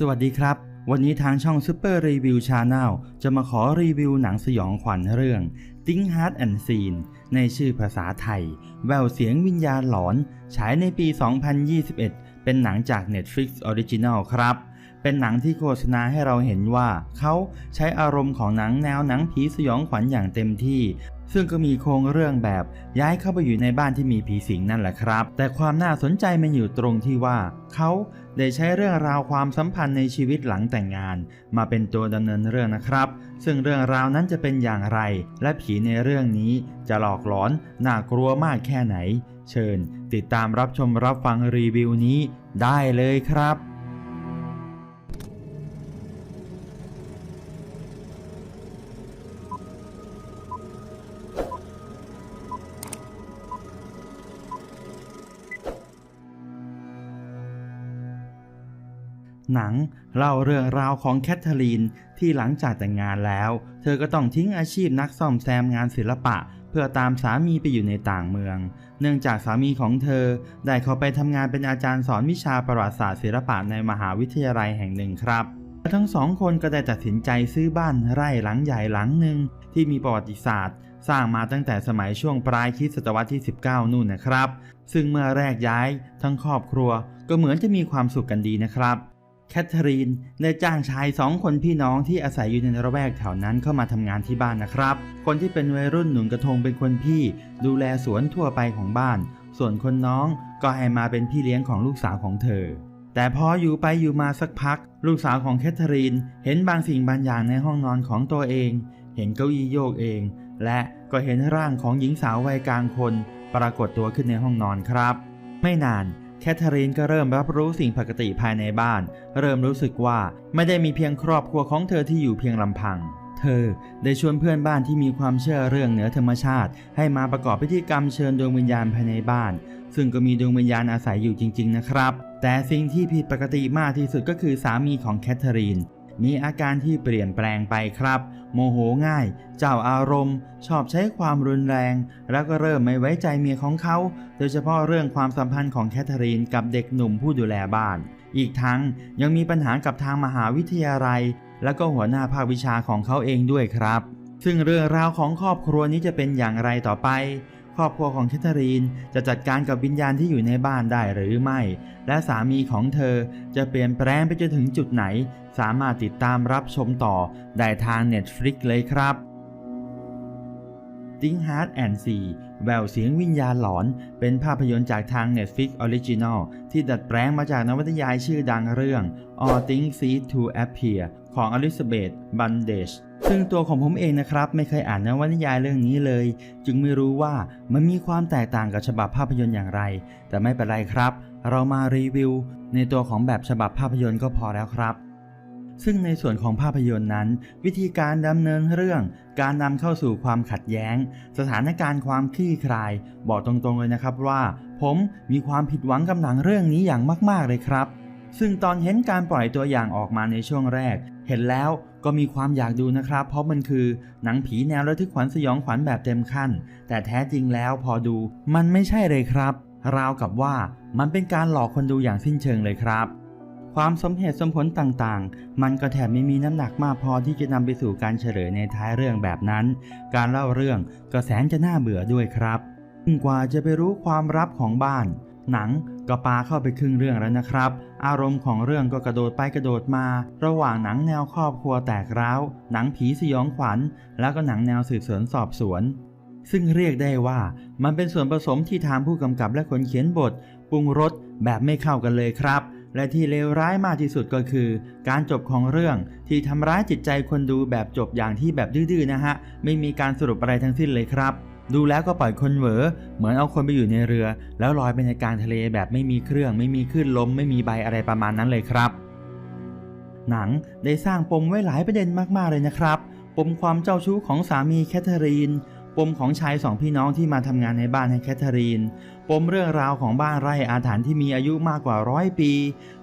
สวัสดีครับ วันนี้ทางช่อง Super Review Channel จะมาขอรีวิวหนังสยองขวัญเรื่อง Think Hard and Seen ในชื่อภาษาไทย แววเสียงวิญญาณหลอน ฉายในปี 2021 เป็นหนังจาก Netflix Original ครับ เป็นหนังที่โฆษณาให้เราเห็นว่า เขาใช้อารมณ์ของหนังแนวหนังผีสยองขวัญอย่างเต็มที่ซึ่งก็มีโครงเรื่องแบบย้ายเข้าไปอยู่ในบ้านที่มีผีสิงนั่นแหละครับ แต่ความน่าสนใจมันอยู่ตรงที่ว่า เขา ได้ใช้เรื่องราวความสัมพันธ์ในชีวิตหลังแต่งงาน มาเป็นตัวดำเนินเรื่องนะครับ ซึ่งเรื่องราวนั้นจะเป็นอย่างไร และผีในเรื่องนี้จะหลอกหลอนน่ากลัวมากแค่ไหน เชิญ ติดตามรับชมรับฟังรีวิวนี้ได้เลยครับ หนังเล่าเรื่องราวของแคทเธอรีนที่หลังจากแต่งงานแล้ว เธอก็ต้องทิ้งอาชีพนักซ่อมแซมงานศิลปะ เพื่อตามสามีไปอยู่ในต่างเมือง เนื่องจากสามีของเธอได้เข้าไปทำงานเป็นอาจารย์สอนวิชาประวัติศาสตร์ศิลปะในมหาวิทยาลัยแห่งหนึ่งครับทั้งสองคนก็ได้ตัดสินใจซื้อบ้านไร่หลังใหญ่หลังหนึ่งที่มีประวัติศาสตร์ สร้างมาตั้งแต่สมัยช่วงปลายคริสตศตวรรษที่ 19 นู่นนะครับ ซึ่งเมื่อแรกย้ายทั้งครอบครัวก็เหมือนจะมีความสุขกันดีนะครับ แคทเธอรีนได้จ้างชายสองคนพี่น้องที่อาศัยอยู่ในระแวกแถวนั้นเข้ามาทำงานที่บ้านนะครับ คนที่เป็นวัยรุ่นหนุนกระทงเป็นคนพี่ ดูแลสวนทั่วไปของบ้าน ส่วนคนน้องก็ให้มาเป็นพี่เลี้ยงของลูกสาวของเธอ แต่พออยู่ไปอยู่มาสักพัก ลูกสาวของแคทเธอรีนเห็นบางสิ่งบางอย่างในห้องนอนของตัวเอง เห็นเก้าอี้โยกเอง และก็เห็นร่างของหญิงสาววัยกลางคน ปรากฏตัวขึ้นในห้องนอนครับ ไม่นาน แคทเธอรีนก็เริ่มรับรู้สิ่งปกติภายในบ้าน เริ่มรู้สึกว่าไม่ได้มีเพียงครอบครัวของเธอที่อยู่เพียงลำพัง เธอได้ชวนเพื่อนบ้านที่มีความเชื่อเรื่องเหนือธรรมชาติ ให้มาประกอบพิธีกรรมเชิญดวงวิญญาณภายในบ้าน ซึ่งก็มีดวงวิญญาณอาศัยอยู่จริง ๆ นะครับ แต่สิ่งที่ผิดปกติมากที่สุดก็คือสามีของแคทเธอรีน มีอาการที่เปลี่ยนแปลงไปครับ โมโหง่าย เจ้าอารมณ์ ชอบใช้ความรุนแรง แล้วก็เริ่มไม่ไว้ใจเมียของเขา โดยเฉพาะเรื่องความสัมพันธ์ของแคทเธอรีนกับเด็กหนุ่มผู้ดูแลบ้าน อีกทั้งยังมีปัญหากับทางมหาวิทยาลัย แล้วก็หัวหน้าภาควิชาของเขาเองด้วยครับ ซึ่งเรื่องราวของครอบครัวนี้จะเป็นอย่างไรต่อไป ครอบครัวของแคทเธอรีนจะจัดการกับวิญญาณที่อยู่ในบ้านได้หรือไม่ และสามีของเธอจะเปลี่ยนแปลงไปจนถึงจุดไหน สามารถติดตามรับชมต่อ ได้ทาง Netflix เลยครับ Think Hard and See แววเสียงวิญญาณหลอน เป็นภาพยนตร์จากทาง Netflix Original ที่ดัดแปลงมาจากนวนิยายชื่อดังเรื่อง All Things See to Appear ของอลิซาเบธบันเดช ซึ่งตัวของผมเองนะครับ ไม่เคยอ่านนวนิยายเรื่องนี้เลย จึงไม่รู้ว่ามันมีความแตกต่างกับฉบับภาพยนตร์อย่างไร แต่ไม่เป็นไรครับ เรามารีวิว ในตัวของแบบฉบับภาพยนตร์ก็พอแล้วครับ ซึ่งในส่วนของภาพยนตร์นั้น วิธีการดำเนินเรื่อง การนำเข้าสู่ความขัดแย้ง สถานการณ์ความคลี่คลาย บอกตรงๆเลยนะครับว่า ผมมีความผิดหวังกับหนังเรื่องนี้อย่างมาก ๆเลยครับซึ่งตอนเห็นการปล่อยตัวอย่างออกมาในช่วงแรก เห็นแล้วก็มีความอยากดูนะครับ เพราะมันคือหนังผีแนวระทึกขวัญสยองขวัญแบบเต็มขั้น แต่แท้จริงแล้วพอดูมันไม่ใช่เลยครับ ราวกับว่ามันเป็นการหลอกคนดูอย่างสิ้นเชิงเลยครับ ความสมเหตุสมผลต่างๆ มันก็แถมไม่มีน้ำหนักมากพอที่จะนำไปสู่การเฉลยในท้ายเรื่องแบบนั้น การเล่าเรื่องก็แสนจะน่าเบื่อด้วยครับยิ่งกว่าจะไปรู้ความลับของบ้าน หนังก็ปาเข้าไปครึ่งเรื่องแล้วนะครับ อารมณ์ของเรื่องก็กระโดดไปกระโดดมา ระหว่างหนังแนวครอบครัวแตกร้าว หนังผีสยองขวัญ แล้วก็หนังแนวสืบสวนสอบสวน ซึ่งเรียกได้ว่ามันเป็นส่วนผสมที่ทางผู้กำกับและคนเขียนบท ปรุงรสแบบไม่เข้ากันเลยครับ และที่เลวร้ายมากที่สุดก็คือ การจบของเรื่องที่ทำร้ายจิตใจคนดูแบบจบอย่างที่แบบดื้อๆนะฮะ ไม่มีการสรุปอะไรทั้งสิ้นเลยครับ ดูแล้วก็ปล่อยคนเหวอเหมือนเอาคนไปอยู่ในเรือ แล้วลอยไปในกลางทะเลแบบไม่มีเครื่อง ไม่มีคลื่นลม ไม่มีใบอะไรประมาณนั้นเลยครับ หนังได้สร้างปมไว้หลายประเด็นมากๆเลยนะครับ ปมความเจ้าชู้ของสามีแคทเธอรีน ปมของชายสองพี่น้องที่มาทำงานในบ้านให้แคทเธอรีน ปมเรื่องราวของบ้านไร่อาถรรพ์ที่มีอายุมากกว่าร้อยปี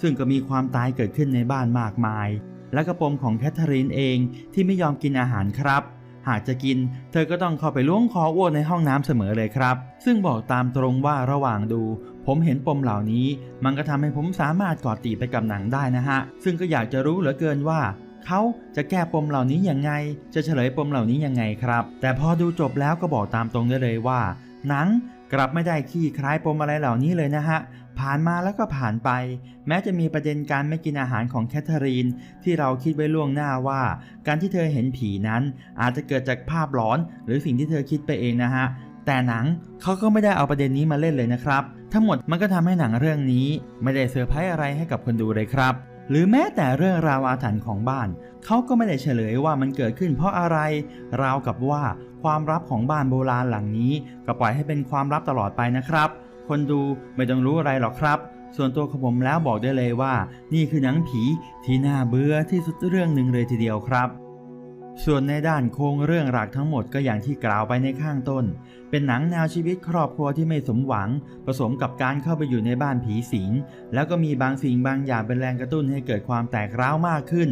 ซึ่งก็มีความตายเกิดขึ้นในบ้านมากมาย และก็ปมของแคทเธอรีนเองที่ไม่ยอมกินอาหารครับ หากจะกิน เธอก็ต้องเข้าไปล้วงคออ้วนในห้องน้ำเสมอเลยครับ ซึ่งบอกตามตรงว่าระหว่างดู ผมเห็นปมเหล่านี้ มันก็ทำให้ผมสามารถกอดติไปกับหนังได้นะฮะ ซึ่งก็อยากจะรู้เหลือเกินว่าเขาจะแก้ปมเหล่านี้ยังไง จะเฉลยปมเหล่านี้ยังไงครับ แต่พอดูจบแล้วก็บอกตามตรงได้เลยว่า หนังกลับไม่ได้ขี้คล้ายปมอะไรเหล่านี้เลยนะฮะ ผ่านมาแล้วก็ผ่านไป แม้จะมีประเด็นการไม่กินอาหารของแคทเธอรีน ที่เราคิดไว้ล่วงหน้าว่า การที่เธอเห็นผีนั้น อาจจะเกิดจากภาพหลอน หรือสิ่งที่เธอคิดไปเองนะฮะ แต่หนังเขาก็ไม่ได้เอาประเด็นนี้มาเล่นเลยนะครับ ทั้งหมดมันก็ทำให้หนังเรื่องนี้ ไม่ได้เซอร์ไพรส์อะไรให้กับคนดูเลยครับ หรือแม้แต่เรื่องราวอาถรรพ์ของบ้านเขาก็ไม่ได้เฉลยว่ามันเกิดขึ้นเพราะอะไร ราวกับว่าความลับของบ้านโบราณหลังนี้ ก็ปล่อยให้เป็นความลับตลอดไปนะครับ คนดูไม่ต้องรู้อะไรหรอกครับ ส่วนตัวของผมแล้วบอกได้เลยว่า นี่คือหนังผีที่น่าเบื่อที่สุดเรื่องหนึ่งเลยทีเดียวครับส่วนในด้านโครงเรื่องหลักทั้งหมดก็อย่างที่กล่าวไปในข้างต้น เป็นหนังแนวชีวิตครอบครัวที่ไม่สมหวัง ผสมกับการเข้าไปอยู่ในบ้านผีสิง แล้วก็มีบางสิ่งบางอย่างเป็นแรงกระตุ้นให้เกิดความแตกร้าวมากขึ้น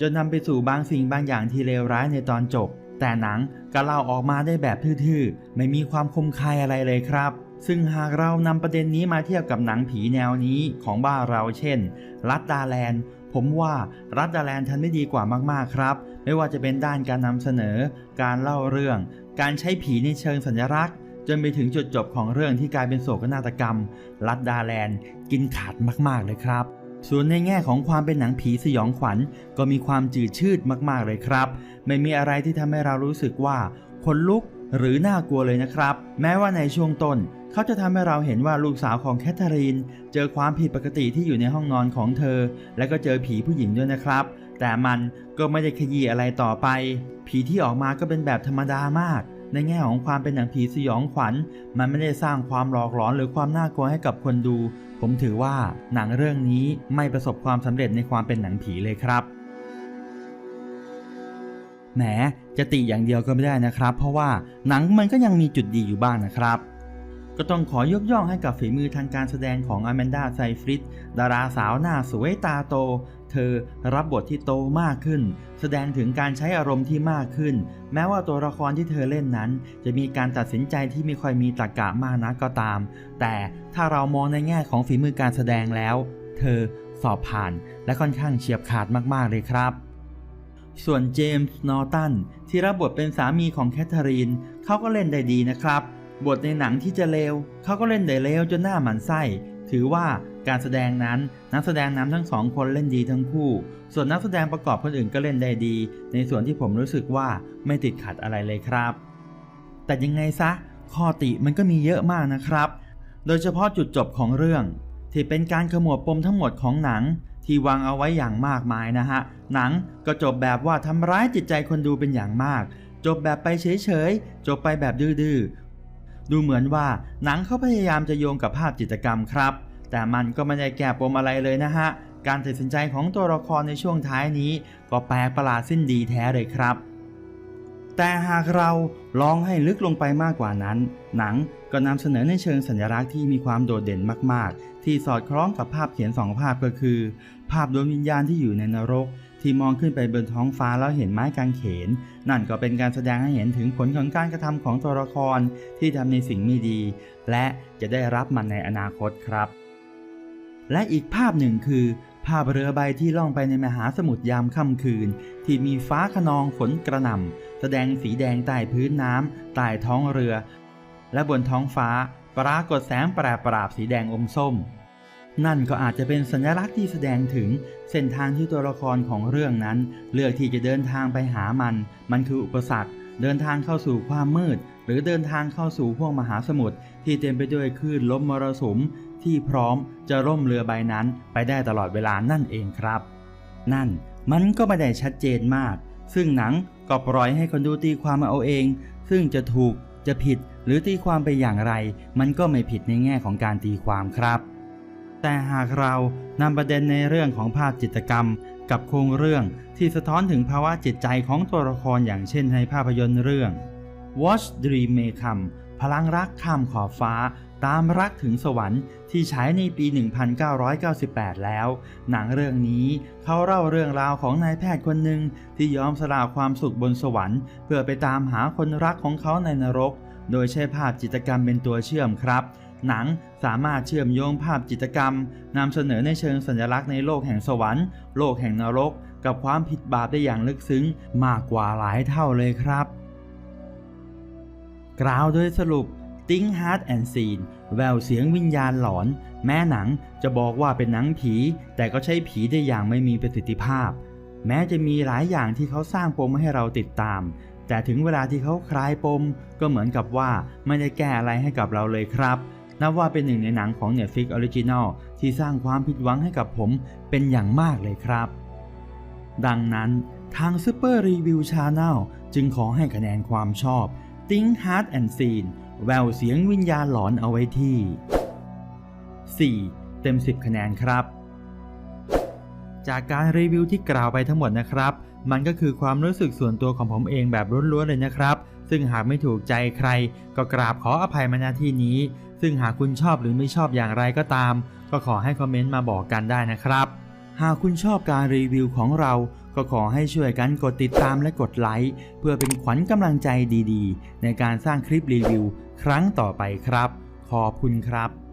จนนำไปสู่บางสิ่งบางอย่างที่เลวร้ายในตอนจบ แต่หนังก็เล่าออกมาได้แบบทื่อๆ ไม่มีความคมคายอะไรเลยครับ ซึ่งหากเรานำประเด็นนี้มาเทียบกับหนังผีแนวนี้ของบ้านเราเช่น รัดดาแลนด์ ผมว่ารัดดาแลนด์ทันไม่ดีกว่ามากๆครับ ไม่ว่าจะเป็นด้านการนำเสนอ การเล่าเรื่อง การใช้ผีในเชิงสัญลักษณ์ จนไปถึงจุดจบของเรื่องที่กลายเป็นโศกนาฏกรรม รัดดาแลนด์กินขาดมากๆเลยครับส่วนในแง่ของความเป็นหนังผีสยองขวัญ ก็มีความจืดชืดมากๆเลยครับ ไม่มีอะไรที่ทำให้เรารู้สึกว่าขนลุก หรือน่ากลัวเลยนะครับ แม้ว่าในช่วงต้น เขาจะทำให้เราเห็นว่าลูกสาวของแคทเธอรีน เจอความผิดปกติที่อยู่ในห้องนอนของเธอ และก็เจอผีผู้หญิงด้วยนะครับ แต่มันก็ไม่ได้ขยี้อะไรต่อไป ผีที่ออกมาก็เป็นแบบธรรมดามากในแง่ของความเป็นหนังผีสยองขวัญ มันไม่ได้สร้างความหลอกหลอนหรือความน่ากลัวให้กับคนดู ผมถือว่าหนังเรื่องนี้ไม่ประสบความสำเร็จในความเป็นหนังผีเลยครับ แหม จะติอย่างเดียวก็ไม่ได้นะครับ เพราะว่าหนังมันก็ยังมีจุดดีอยู่บ้างนะครับ ก็ต้องขอยกย่องให้กับฝีมือทางการแสดงของอแมนดาไซฟริดดาราสาวหน้าสวยตาโต เธอรับบทที่โตมากขึ้น แสดงถึงการใช้อารมณ์ที่มากขึ้น แม้ว่าตัวละครที่เธอเล่นนั้น จะมีการตัดสินใจที่ไม่ค่อยมีตรรกะมากนักก็ตาม แต่ถ้าเรามองในแง่ของฝีมือการแสดงแล้ว เธอสอบผ่านและค่อนข้างเฉียบขาดมากๆเลยครับ ส่วนเจมส์นอร์ตันที่รับบทเป็นสามีของแคทเธอรีนเขาก็เล่นได้ดีนะครับ บทในหนังที่จะเลวเขาก็เล่นได้เลวจนหน้าหมันไส้ ถือว่าการแสดงนั้นนักแสดงนำทั้งสองคนเล่นดีทั้งคู่ ส่วนนักแสดงประกอบคนอื่นก็เล่นได้ดี ในส่วนที่ผมรู้สึกว่าไม่ติดขัดอะไรเลยครับ แต่ยังไงซะข้อติมันก็มีเยอะมากนะครับ โดยเฉพาะจุดจบของเรื่อง ที่เป็นการขมวดปมทั้งหมดของหนัง ที่วางเอาไว้อย่างมากมายนะฮะ หนังก็จบแบบว่าทำร้ายจิตใจคนดูเป็นอย่างมาก จบแบบไปเฉยๆ จบไปแบบดื้อๆ ดูเหมือนว่าหนังเขาพยายามจะโยงกับภาพจิตกรรมครับ แต่มันก็ไม่ได้แก้ปมอะไรเลยนะฮะ การตัดสินใจของตัวละครในช่วงท้ายนี้ ก็แปลกประหลาดสิ้นดีแท้เลยครับ แต่หากเราลองให้ลึกลงไปมากกว่านั้น หนังก็นำเสนอในเชิงสัญลักษณ์ที่มีความโดดเด่นมาก ๆ ที่สอดคล้องกับภาพเขียนสองภาพก็คือ ภาพดวงวิญญาณที่อยู่ในนรก ที่มองขึ้นไปบนท้องฟ้าแล้วเห็นไม้กางเขน นั่นก็เป็นการแสดงให้เห็นถึงผลของการกระทำของตัวละครที่ทำในสิ่งไม่ดี และจะได้รับมันในอนาคตครับ และอีกภาพหนึ่งคือภาพเรือใบที่ล่องไปในมหาสมุทรยามค่ำคืน ที่มีฟ้าขนองฝนกระหน่ำ แสดงสีแดงใต้พื้นน้ำใต้ท้องเรือ และบนท้องฟ้าปรากฏแสงแปรปราบสีแดงอมส้ม นั่นก็อาจจะเป็นสัญลักษณ์ที่แสดงถึงเส้นทางที่ตัวละครของเรื่องนั้น เลือกที่จะเดินทางไปหามัน มันคืออุปสรรค เดินทางเข้าสู่ความมืด หรือเดินทางเข้าสู่พวกมหาสมุทรที่เต็มไปด้วยคลื่นลมมรสุมที่พร้อมจะร่มเรือใบนั้นไปได้ตลอดเวลานั่นเองครับ นั่นมันก็ไม่ได้ชัดเจนมาก ซึ่งหนังก็ปล่อยให้คนดูตีความมาเอาเอง ซึ่งจะถูกจะผิดหรือตีความไปอย่างไร มันก็ไม่ผิดในแง่ของการตีความครับ แต่หากเรานำประเด็นในเรื่องของภาพจิตกรรม กับโครงเรื่องที่สะท้อนถึงภาวะจิตใจของตัวละครอย่างเช่นในภาพยนตร์เรื่อง Watch Dream May Come พลังรักข้ามขอบฟ้า ตามรักถึงสวรรค์ที่ฉายในปี 1998 แล้ว หนังเรื่องนี้เขาเล่าเรื่องราวของนายแพทย์คนหนึ่งที่ยอมสละความสุขบนสวรรค์ เพื่อไปตามหาคนรักของเขาในนรก โดยใช้ภาพจิตรกรรมเป็นตัวเชื่อมครับหนังสามารถเชื่อมโยงภาพจิตรกรรมนำเสนอในเชิงสัญลักษณ์ในโลกแห่งสวรรค์ โลกแห่งนรก กับความผิดบาปได้อย่างลึกซึ้ง มากกว่าหลายเท่าเลยครับ กล่าวโดยสรุป Think Heart and Scene แววเสียงวิญญาณหลอน แม้หนังจะบอกว่าเป็นหนังผี แต่ก็ใช้ผีได้อย่างไม่มีประสิทธิภาพ แม้จะมีหลายอย่างที่เขาสร้างปมให้เราติดตาม แต่ถึงเวลาที่เขาคลายปม ก็เหมือนกับว่าไม่ได้แก้อะไรให้กับเราเลยครับนับว่าเป็นหนึ่งในหนังของ Netflix Original ที่สร้างความผิดหวังให้กับผมเป็นอย่างมากเลยครับ ดังนั้นทาง Super Review Channel จึงขอให้คะแนนความชอบ Think Heart and Scene แววเสียงวิญญาณหลอนเอาไว้ที่ 4 เต็ม 10 คะแนนครับ จากการรีวิวที่กล่าวไปทั้งหมดนะครับ มันก็คือความรู้สึกส่วนตัวของผมเองแบบล้วนๆเลยนะครับ ซึ่งหากไม่ถูกใจใคร ก็กราบขออภัยมาณที่นี้ ซึ่งหากคุณชอบหรือไม่ชอบอย่างไรก็ตาม ก็ขอให้คอมเมนต์มาบอกกันได้นะครับ หากคุณชอบการรีวิวของเรา ก็ขอให้ช่วยกันกดติดตามและกดไลค์ เพื่อเป็นขวัญกำลังใจดีๆ ในการสร้างคลิปรีวิว ครั้งต่อไปครับ ขอบคุณครับ